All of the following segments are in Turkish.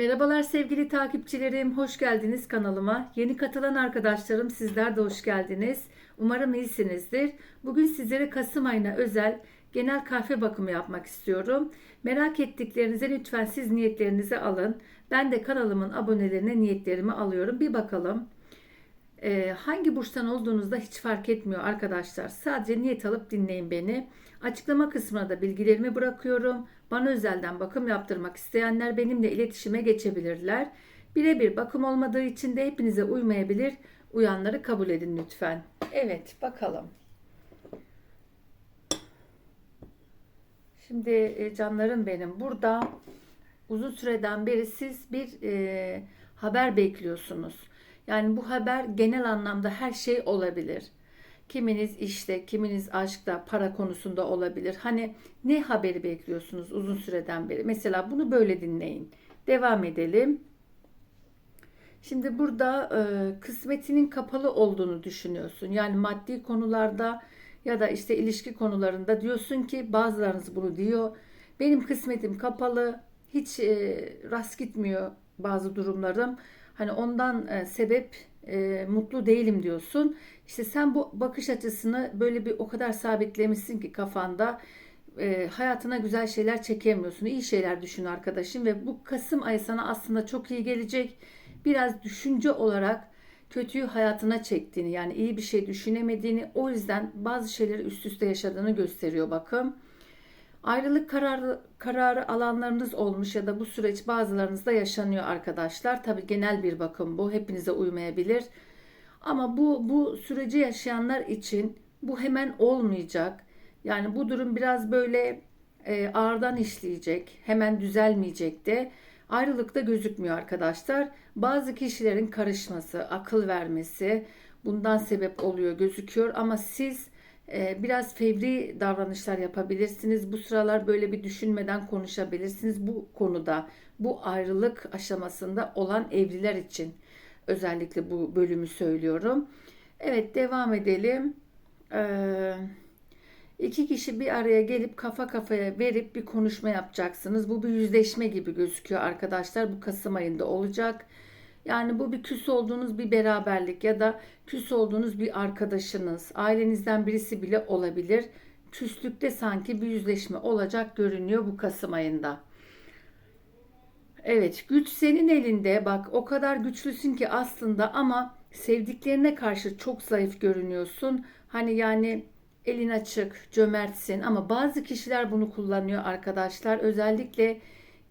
Merhabalar sevgili takipçilerim, hoş geldiniz kanalıma. Yeni katılan arkadaşlarım sizler de hoş geldiniz. Umarım iyisinizdir. Bugün sizlere Kasım ayına özel genel kahve bakımı yapmak istiyorum. Merak ettiklerinize lütfen siz niyetlerinizi alın. Ben de kanalımın abonelerine niyetlerimi alıyorum. Bir bakalım. Ee, hangi burçtan olduğunuzda hiç fark etmiyor arkadaşlar. Sadece niyet alıp dinleyin beni. Açıklama kısmına da bilgilerimi bırakıyorum. Bana özelden bakım yaptırmak isteyenler benimle iletişime geçebilirler. Birebir bakım olmadığı için de hepinize uymayabilir. Uyanları kabul edin lütfen. Evet bakalım. Şimdi e, canlarım benim burada uzun süreden beri siz bir e, haber bekliyorsunuz. Yani bu haber genel anlamda her şey olabilir. Kiminiz işte, kiminiz aşkta, para konusunda olabilir. Hani ne haberi bekliyorsunuz uzun süreden beri? Mesela bunu böyle dinleyin. Devam edelim. Şimdi burada e, kısmetinin kapalı olduğunu düşünüyorsun. Yani maddi konularda ya da işte ilişki konularında diyorsun ki bazılarınız bunu diyor. Benim kısmetim kapalı, hiç e, rast gitmiyor bazı durumlarım. Hani ondan e, sebep e, mutlu değilim diyorsun. İşte sen bu bakış açısını böyle bir o kadar sabitlemişsin ki kafanda e, hayatına güzel şeyler çekemiyorsun. İyi şeyler düşün arkadaşım ve bu Kasım ayı sana aslında çok iyi gelecek. Biraz düşünce olarak kötüyü hayatına çektiğini yani iyi bir şey düşünemediğini o yüzden bazı şeyleri üst üste yaşadığını gösteriyor bakım. Ayrılık kararı, kararı alanlarınız olmuş ya da bu süreç bazılarınızda yaşanıyor arkadaşlar. Tabi genel bir bakım bu. Hepinize uymayabilir. Ama bu bu süreci yaşayanlar için bu hemen olmayacak. Yani bu durum biraz böyle e, ağırdan işleyecek. Hemen düzelmeyecek de. Ayrılıkta gözükmüyor arkadaşlar. Bazı kişilerin karışması, akıl vermesi bundan sebep oluyor gözüküyor ama siz biraz fevri davranışlar yapabilirsiniz. Bu sıralar böyle bir düşünmeden konuşabilirsiniz. Bu konuda, bu ayrılık aşamasında olan evliler için özellikle bu bölümü söylüyorum. Evet devam edelim. Ee, iki kişi bir araya gelip kafa kafaya verip bir konuşma yapacaksınız. Bu bir yüzleşme gibi gözüküyor arkadaşlar. Bu Kasım ayında olacak. Yani bu bir küs olduğunuz bir beraberlik ya da küs olduğunuz bir arkadaşınız, ailenizden birisi bile olabilir. Küslükte sanki bir yüzleşme olacak görünüyor bu Kasım ayında. Evet, güç senin elinde. Bak o kadar güçlüsün ki aslında ama sevdiklerine karşı çok zayıf görünüyorsun. Hani yani elin açık, cömertsin ama bazı kişiler bunu kullanıyor arkadaşlar. Özellikle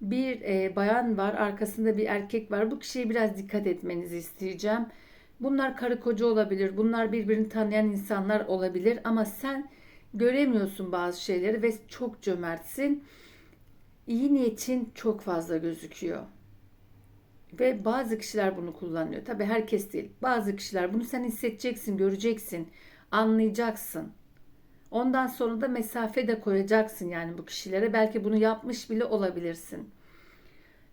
bir e, bayan var, arkasında bir erkek var. Bu kişiye biraz dikkat etmenizi isteyeceğim. Bunlar karı koca olabilir, bunlar birbirini tanıyan insanlar olabilir ama sen göremiyorsun bazı şeyleri ve çok cömertsin. İyi niyetin çok fazla gözüküyor. Ve bazı kişiler bunu kullanıyor. Tabi herkes değil. Bazı kişiler bunu sen hissedeceksin, göreceksin, anlayacaksın. Ondan sonra da mesafe de koyacaksın yani bu kişilere. Belki bunu yapmış bile olabilirsin.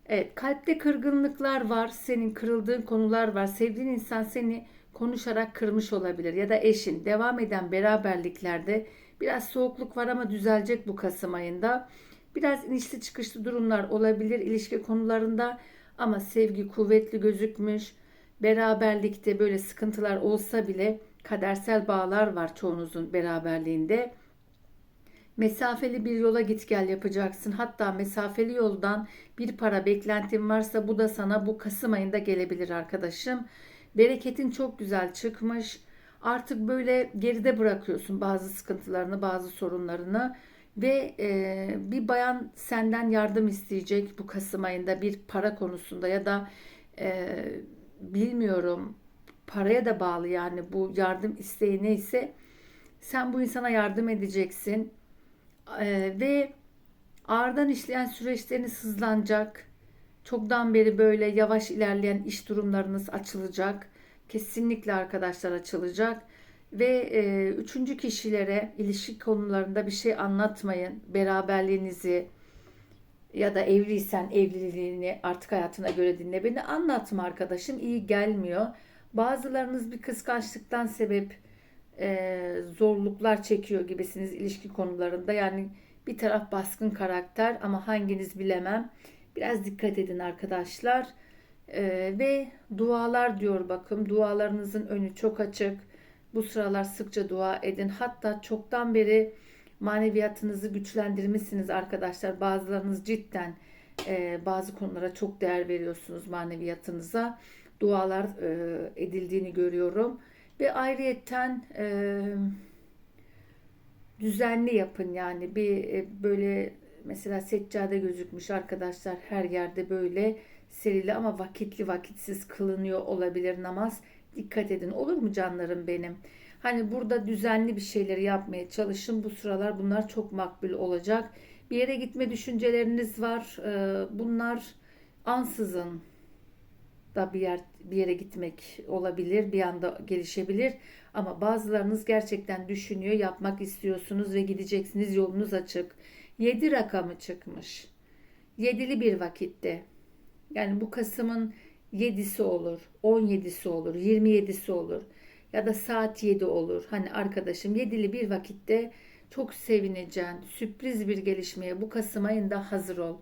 Evet, kalpte kırgınlıklar var, senin kırıldığın konular var. Sevdiğin insan seni konuşarak kırmış olabilir ya da eşin. Devam eden beraberliklerde biraz soğukluk var ama düzelecek bu Kasım ayında. Biraz inişli çıkışlı durumlar olabilir ilişki konularında ama sevgi kuvvetli gözükmüş. Beraberlikte böyle sıkıntılar olsa bile kadersel bağlar var çoğunuzun beraberliğinde. Mesafeli bir yola git gel yapacaksın. Hatta mesafeli yoldan bir para beklentin varsa bu da sana bu Kasım ayında gelebilir arkadaşım. Bereketin çok güzel çıkmış. Artık böyle geride bırakıyorsun bazı sıkıntılarını, bazı sorunlarını ve e, bir bayan senden yardım isteyecek bu Kasım ayında bir para konusunda ya da e, bilmiyorum paraya da bağlı yani bu yardım isteği neyse sen bu insana yardım edeceksin ee, ve ağırdan işleyen süreçleriniz hızlanacak. Çoktan beri böyle yavaş ilerleyen iş durumlarınız açılacak. Kesinlikle arkadaşlar açılacak. Ve e, üçüncü kişilere ilişki konularında bir şey anlatmayın. Beraberliğinizi ya da evliysen evliliğini artık hayatına göre dinle. Beni anlatma arkadaşım iyi gelmiyor. Bazılarınız bir kıskançlıktan sebep e, zorluklar çekiyor gibisiniz ilişki konularında. Yani bir taraf baskın karakter ama hanginiz bilemem. Biraz dikkat edin arkadaşlar. Ee, ve dualar diyor bakın dualarınızın önü çok açık. Bu sıralar sıkça dua edin. Hatta çoktan beri maneviyatınızı güçlendirmişsiniz arkadaşlar. Bazılarınız cidden e, bazı konulara çok değer veriyorsunuz maneviyatınıza. Dualar e, edildiğini görüyorum. Ve ayrıyetten e, düzenli yapın yani bir e, böyle mesela seccade gözükmüş arkadaşlar her yerde böyle serili ama vakitli vakitsiz kılınıyor olabilir namaz. Dikkat edin olur mu canlarım benim? Hani burada düzenli bir şeyleri yapmaya çalışın. Bu sıralar bunlar çok makbul olacak. Bir yere gitme düşünceleriniz var. Ee, bunlar ansızın da bir yer bir yere gitmek olabilir, bir anda gelişebilir. Ama bazılarınız gerçekten düşünüyor, yapmak istiyorsunuz ve gideceksiniz. Yolunuz açık. 7 rakamı çıkmış. Yedili bir vakitte. Yani bu Kasım'ın 7'si olur, 17'si olur, 27'si olur ya da saat 7 olur. Hani arkadaşım yedili bir vakitte çok sevineceğin, sürpriz bir gelişmeye bu Kasım ayında hazır ol.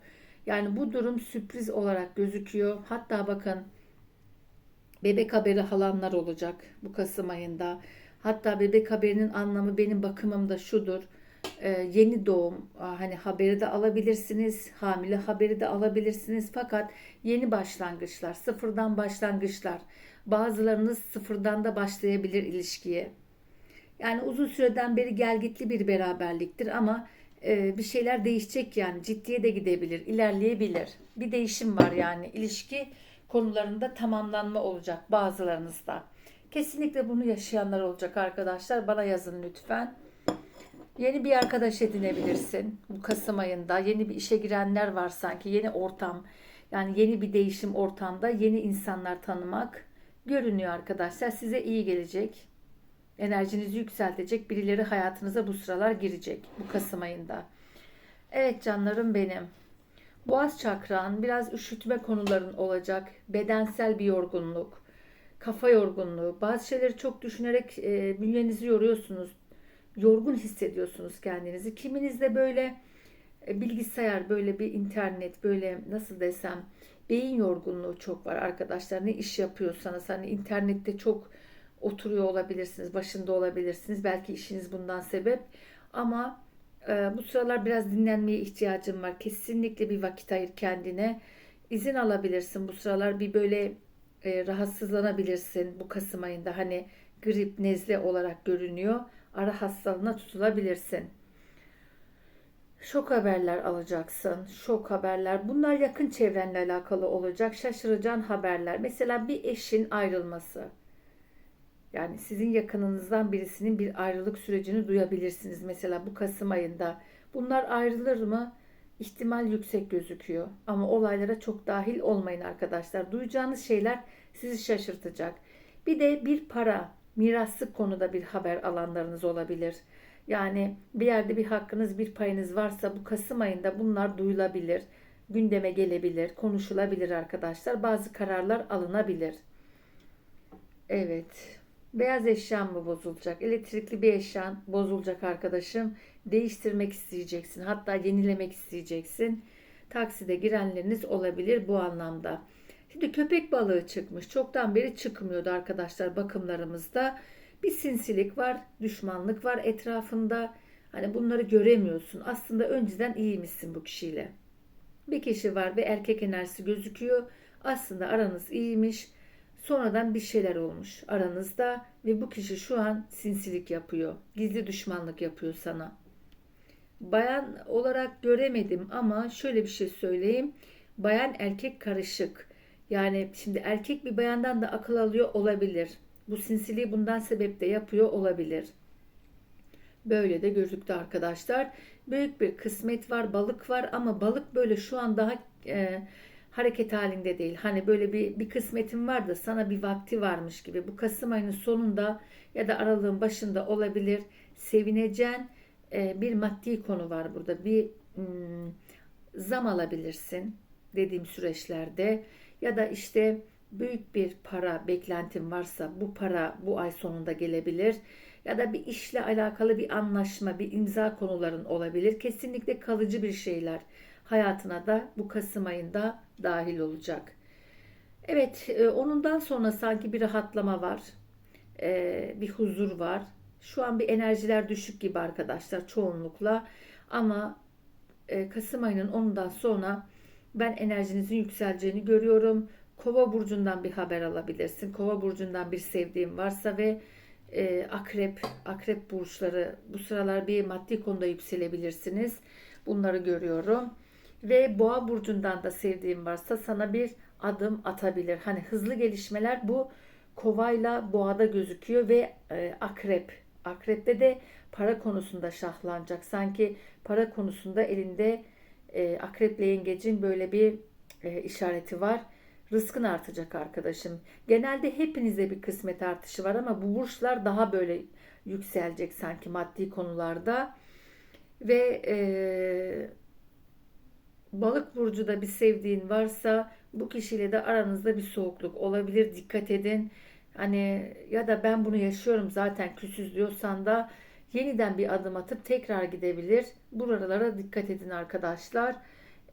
Yani bu durum sürpriz olarak gözüküyor. Hatta bakın bebek haberi halanlar olacak bu Kasım ayında. Hatta bebek haberinin anlamı benim bakımımda şudur. Ee, yeni doğum hani haberi de alabilirsiniz, hamile haberi de alabilirsiniz. Fakat yeni başlangıçlar, sıfırdan başlangıçlar. Bazılarınız sıfırdan da başlayabilir ilişkiye. Yani uzun süreden beri gelgitli bir beraberliktir ama e, bir şeyler değişecek yani ciddiye de gidebilir, ilerleyebilir. Bir değişim var yani ilişki konularında tamamlanma olacak bazılarınızda. Kesinlikle bunu yaşayanlar olacak arkadaşlar. Bana yazın lütfen. Yeni bir arkadaş edinebilirsin bu Kasım ayında. Yeni bir işe girenler var sanki. Yeni ortam yani yeni bir değişim ortamda yeni insanlar tanımak görünüyor arkadaşlar. Size iyi gelecek. Enerjinizi yükseltecek birileri hayatınıza bu sıralar girecek bu Kasım ayında. Evet canlarım benim. Boğaz çakran biraz üşütme konuların olacak. Bedensel bir yorgunluk, kafa yorgunluğu. Bazı şeyleri çok düşünerek e, bünyenizi yoruyorsunuz. Yorgun hissediyorsunuz kendinizi. Kiminiz de böyle e, bilgisayar, böyle bir internet, böyle nasıl desem beyin yorgunluğu çok var arkadaşlar. Ne iş yapıyorsanız hani internette çok oturuyor olabilirsiniz, başında olabilirsiniz. Belki işiniz bundan sebep. Ama bu sıralar biraz dinlenmeye ihtiyacım var. Kesinlikle bir vakit ayır kendine. İzin alabilirsin bu sıralar. Bir böyle e, rahatsızlanabilirsin bu Kasım ayında. Hani grip, nezle olarak görünüyor. Ara hastalığına tutulabilirsin. Şok haberler alacaksın. Şok haberler. Bunlar yakın çevrenle alakalı olacak. Şaşıracağın haberler. Mesela bir eşin ayrılması yani sizin yakınınızdan birisinin bir ayrılık sürecini duyabilirsiniz. Mesela bu Kasım ayında. Bunlar ayrılır mı? İhtimal yüksek gözüküyor. Ama olaylara çok dahil olmayın arkadaşlar. Duyacağınız şeyler sizi şaşırtacak. Bir de bir para, miraslık konuda bir haber alanlarınız olabilir. Yani bir yerde bir hakkınız, bir payınız varsa bu Kasım ayında bunlar duyulabilir, gündeme gelebilir, konuşulabilir arkadaşlar. Bazı kararlar alınabilir. Evet. Beyaz eşyan mı bozulacak? Elektrikli bir eşyan bozulacak arkadaşım. Değiştirmek isteyeceksin. Hatta yenilemek isteyeceksin. Takside girenleriniz olabilir bu anlamda. Şimdi köpek balığı çıkmış. Çoktan beri çıkmıyordu arkadaşlar bakımlarımızda. Bir sinsilik var, düşmanlık var etrafında. Hani bunları göremiyorsun. Aslında önceden iyiymişsin bu kişiyle. Bir kişi var ve erkek enerjisi gözüküyor. Aslında aranız iyiymiş Sonradan bir şeyler olmuş aranızda ve bu kişi şu an sinsilik yapıyor. Gizli düşmanlık yapıyor sana. Bayan olarak göremedim ama şöyle bir şey söyleyeyim. Bayan erkek karışık. Yani şimdi erkek bir bayandan da akıl alıyor olabilir. Bu sinsiliği bundan sebep de yapıyor olabilir. Böyle de gözüktü arkadaşlar. Büyük bir kısmet var, balık var ama balık böyle şu an daha e, hareket halinde değil. Hani böyle bir, bir kısmetin var da sana bir vakti varmış gibi. Bu Kasım ayının sonunda ya da aralığın başında olabilir. Sevineceğin e, bir maddi konu var burada. Bir hmm, zam alabilirsin dediğim süreçlerde ya da işte büyük bir para beklentin varsa bu para bu ay sonunda gelebilir ya da bir işle alakalı bir anlaşma, bir imza konuların olabilir. Kesinlikle kalıcı bir şeyler hayatına da bu Kasım ayında dahil olacak. Evet, e, onundan sonra sanki bir rahatlama var, e, bir huzur var. Şu an bir enerjiler düşük gibi arkadaşlar çoğunlukla ama e, Kasım ayının 10'undan sonra ben enerjinizin yükseleceğini görüyorum. Kova burcundan bir haber alabilirsin. Kova burcundan bir sevdiğin varsa ve e, akrep, akrep burçları bu sıralar bir maddi konuda yükselebilirsiniz. Bunları görüyorum. Ve boğa burcundan da sevdiğin varsa sana bir adım atabilir. Hani hızlı gelişmeler bu kovayla boğada gözüküyor ve e, akrep. Akrepte de para konusunda şahlanacak. Sanki para konusunda elinde e, akreple yengecin böyle bir e, işareti var. Rızkın artacak arkadaşım. Genelde hepinizde bir kısmet artışı var ama bu burçlar daha böyle yükselecek sanki maddi konularda. Ve e, balık burcu da bir sevdiğin varsa bu kişiyle de aranızda bir soğukluk olabilir. Dikkat edin. Hani ya da ben bunu yaşıyorum zaten küsüz diyorsan da yeniden bir adım atıp tekrar gidebilir. Buralara dikkat edin arkadaşlar.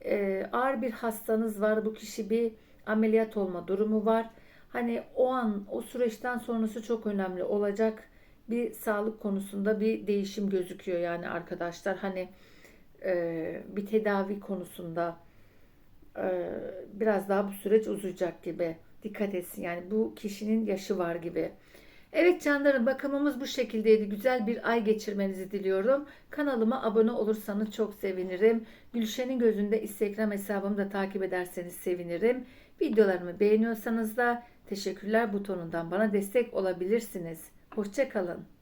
Ee, ağır bir hastanız var. Bu kişi bir ameliyat olma durumu var. Hani o an o süreçten sonrası çok önemli olacak. Bir sağlık konusunda bir değişim gözüküyor yani arkadaşlar. Hani e, bir tedavi konusunda e, biraz daha bu süreç uzayacak gibi. Dikkat etsin yani bu kişinin yaşı var gibi. Evet canlarım bakımımız bu şekildeydi. Güzel bir ay geçirmenizi diliyorum. Kanalıma abone olursanız çok sevinirim. Gülşen'in gözünde Instagram hesabımı da takip ederseniz sevinirim. Videolarımı beğeniyorsanız da teşekkürler butonundan bana destek olabilirsiniz. Hoşçakalın.